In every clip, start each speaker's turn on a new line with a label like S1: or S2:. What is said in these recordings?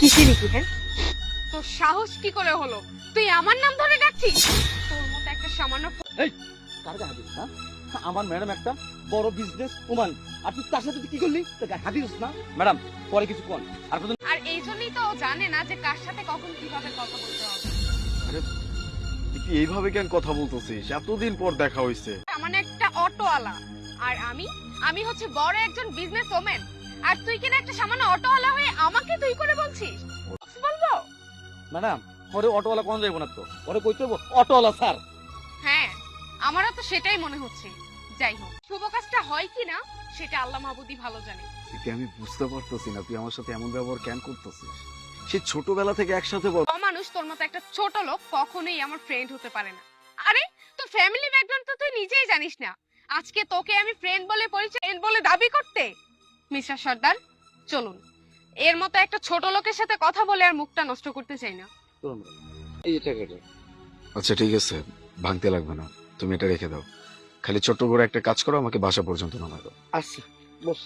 S1: কিসের হ্যাঁ?
S2: তোর সাহস কি করে হলো? তুই আমার নাম ধরে ডাকছিস? তোর মতো একটা সামান্য ফ-
S3: কার গায়ে হাত দিস, হ্যাঁ? আমার ম্যাডাম একটা বড় বিজনেস ওমান আর তুই তার সাথে কি করলি? তোর গায়ে না ম্যাডাম পরে কিছু কোন আর কোনো
S2: আর এই জন্যই তো জানে না যে কার সাথে কখন কীভাবে কথা বলতে হবে।
S4: তুই এইভাবে কেন কথা বলতেছিস? এতদিন পর দেখা হইছে।
S2: মানে একটা অটোওয়ালা। আর আমি? আমি হচ্ছে বড় একজন বিজনেস ওমেন আর তুই কিনা একটা সামান্য অটোওয়ালা হয়ে আমাকে তুই করে বলছিস? বলব?
S3: ম্যাডাম পরে অটোওয়ালা কোন যাইব না তো। পরে কইতে হইব অটোওয়ালা স্যার।
S2: হ্যাঁ আমারও তো সেটাই মনে হচ্ছে। যাই হোক শুভ কাজটা হয় কি না সেটা আল্লাহ মাহবুদি ভালো জানে।
S4: তুই আমি বুঝতে পারতেছি না তুই আমার সাথে এমন ব্যবহার কেন করতেছিস? সে ছোটবেলা থেকে একসাথে বড়
S2: মানুষ তোর মতো একটা ছোট লোক কখনোই আমার ফ্রেন্ড হতে পারে না। আরে তোর ফ্যামিলি ব্যাকগ্রাউন্ড তো তুই নিজেই জানিস না। আজকে তোকে আমি ফ্রেন্ড বলে পরিচয় বলে দাবি করতে? মিস্টার সর্দার চলুন। এর মতো একটা ছোট লোকের সাথে কথা বলে আর মুখটা নষ্ট করতে চাই না।
S3: এই টাকাটা
S4: আচ্ছা ঠিক আছে। ভাঙতে লাগবে না। তুমি এটা রেখে দাও। খালি ছোট্ট করে একটা কাজ করো আমাকে বাসা পর্যন্ত নামা দাও।
S3: আচ্ছা বস।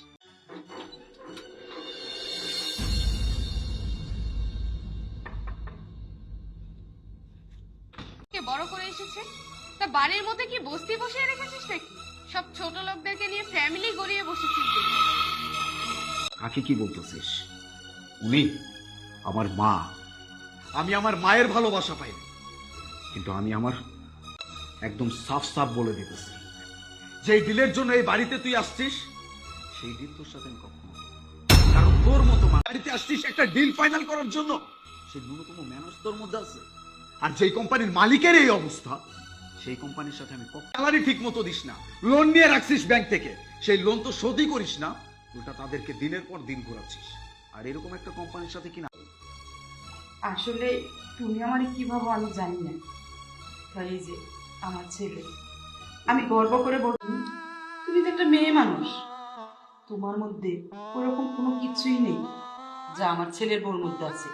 S2: কে বড় করে এসেছে? তা বাড়ির মধ্যে কি বস্তি বসিয়ে রেখেছিস নাকি? সব ছোট লোকদেরকে নিয়ে ফ্যামিলি গড়িয়ে বসেছিস দেখি।
S5: কাকে কি বলতেছিস? উনি আমার মা। আমি আমার মায়ের ভালোবাসা পাই। কিন্তু আমি আমার একদম সাফ সাফ বলে দিতেছি। যেই ডিলের জন্য এই বাড়িতে তুই আসছিস, সেই ডিল তোর সাথে আমি কখনো কারণ তোর মতো বাড়িতে আসছিস একটা ডিল ফাইনাল করার জন্য। সেই ন্যূনতম ম্যানেজ তোর মধ্যে আছে। আর যেই কোম্পানির মালিকের এই অবস্থা, সেই কোম্পানির সাথে আমি স্যালারি ঠিক মতো দিস না। লোন নিয়ে রাখছিস ব্যাংক থেকে। সেই লোন তো শোধই করিস না। উল্টা তাদেরকে দিনের পর দিন ঘোরাচ্ছিস। আর এরকম একটা কোম্পানির সাথে কিনা?
S1: আসলে তুমি আমার কি ভাবো আমি জানি না। তাই এই যে আমার ছেলে। আমি গর্ব করে বলি তুমি তো একটা মেয়ে মানুষ। তোমার মধ্যে ওরকম কোনো কিছুই নেই যা আমার ছেলের বোর মধ্যে আছে।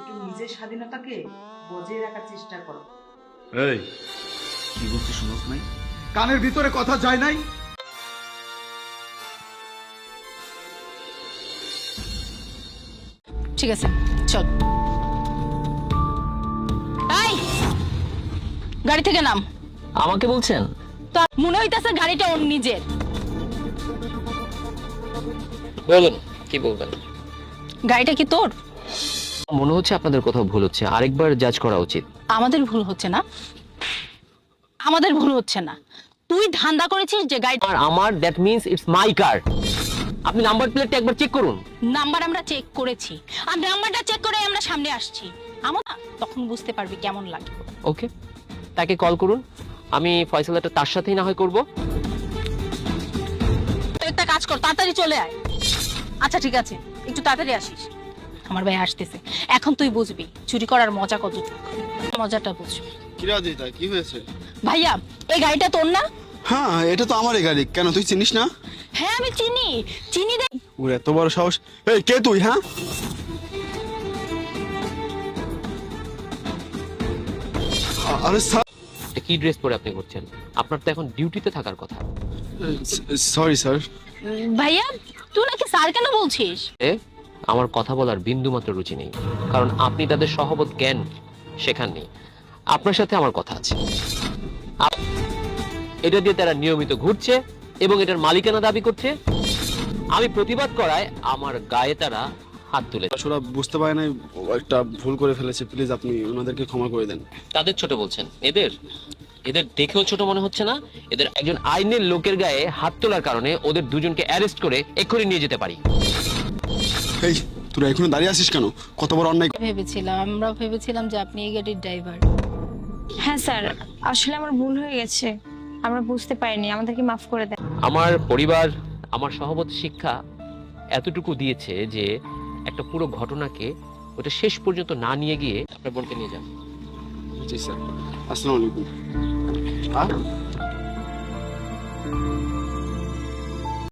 S1: একটু নিজের স্বাধীনতাকে বজায় রাখার চেষ্টা করো।
S5: এই কি বলছিস শুনোস নাই? কানের ভিতরে কথা যায় নাই?
S6: ঠিক আছে চল। এই গাড়ি থেকে নাম।
S7: আমাকে বলছেন?
S6: তো মনে হইতাছে গাড়িটা ওর নিজের।
S7: বলুন কি বলবেন?
S6: গাড়িটা কি তোর?
S7: মনে হচ্ছে আপনাদের কোথাও ভুল হচ্ছে আরেকবার জাজ করা উচিত।
S6: আমাদের ভুল হচ্ছে না। আমাদের ভুল হচ্ছে না। তুই ধান্দা করেছিস যে
S7: আর আমার that means it's my car আপনি নাম্বার প্লেটটা একবার চেক করুন।
S6: নাম্বার আমরা চেক করেছি। আর নাম্বারটা চেক করে আমরা সামনে আসছি। আমার না, তখন বুঝতে পারবি কেমন লাগে।
S7: ওকে তাকে কল করুন। আমি ফয়সালাটা তার সাথেই না হয় করব।
S6: তুই একটা কাজ কর তাড়াতাড়ি চলে আয়। আচ্ছা ঠিক আছে একটু তাড়াতাড়ি আসিস। আমার ভাই আসতেছে। এখন তুই বুঝবি চুরি করার মজা কত মজাটা বুঝবি।
S8: কিরাদিতা কি হয়েছে?
S6: ভাইয়া এই গাড়িটা তোর না?
S8: হ্যাঁ এটা তো আমারই গাড়ি। কেন তুই চিনিস না?
S6: হ্যাঁ আমি চিনি। চিনি দে।
S8: ওর এত বড় সাহস। এই কে তুই হ্যাঁ? আরে
S7: এটা কি ড্রেস পরে আপনি করছেন? আপনার তো এখন ডিউটিতে থাকার কথা।
S8: Sorry sir.
S6: ভাইয়া তুই নাকি স্যার কেন বলছিস?
S7: এ, আমার কথা বলার বিন্দু মাত্র রুচি নেই। কারণ আপনি তাদের সহবত জ্ঞান শেখাননি। আপনার সাথে আমার কথা আছে। এটা দিয়ে তারা নিয়মিত ঘুরছে এবং এটার মালিকানা দাবি করছে। আমি প্রতিবাদ করায় আমার গায়ে তারা হাত তুলে
S8: ওরা বুঝতে পারে নাই একটা ভুল করে ফেলেছে প্লিজ আপনি ওনাদেরকে ক্ষমা করে দেন।
S7: তাদের ছোট বলছেন এদের এদের দেখেও ছোট মনে হচ্ছে না এদের একজন আইনের লোকের গায়ে হাত তোলার কারণে ওদের দুজনকে অ্যারেস্ট করে এক্ষুনি নিয়ে যেতে পারি।
S8: এই তোরা এখনও দাঁড়িয়ে আছিস কেন? কত বড় অন্যায়
S6: ভেবেছিলাম আমরা ভেবেছিলাম যে আপনি এই গাড়ির ড্রাইভার
S9: হ্যাঁ স্যার আসলে আমার ভুল হয়ে গেছে। আমরা বুঝতে পারিনি আমাদেরকে মাফ করে দেন।
S7: আমার পরিবার আমার সহবত শিক্ষা এতটুকু দিয়েছে যে একটা পুরো ঘটনাকে ওটা শেষ পর্যন্ত না নিয়ে গিয়ে আপনার বোনকে নিয়ে যান।
S8: জি স্যার। আসসালামু আলাইকুম।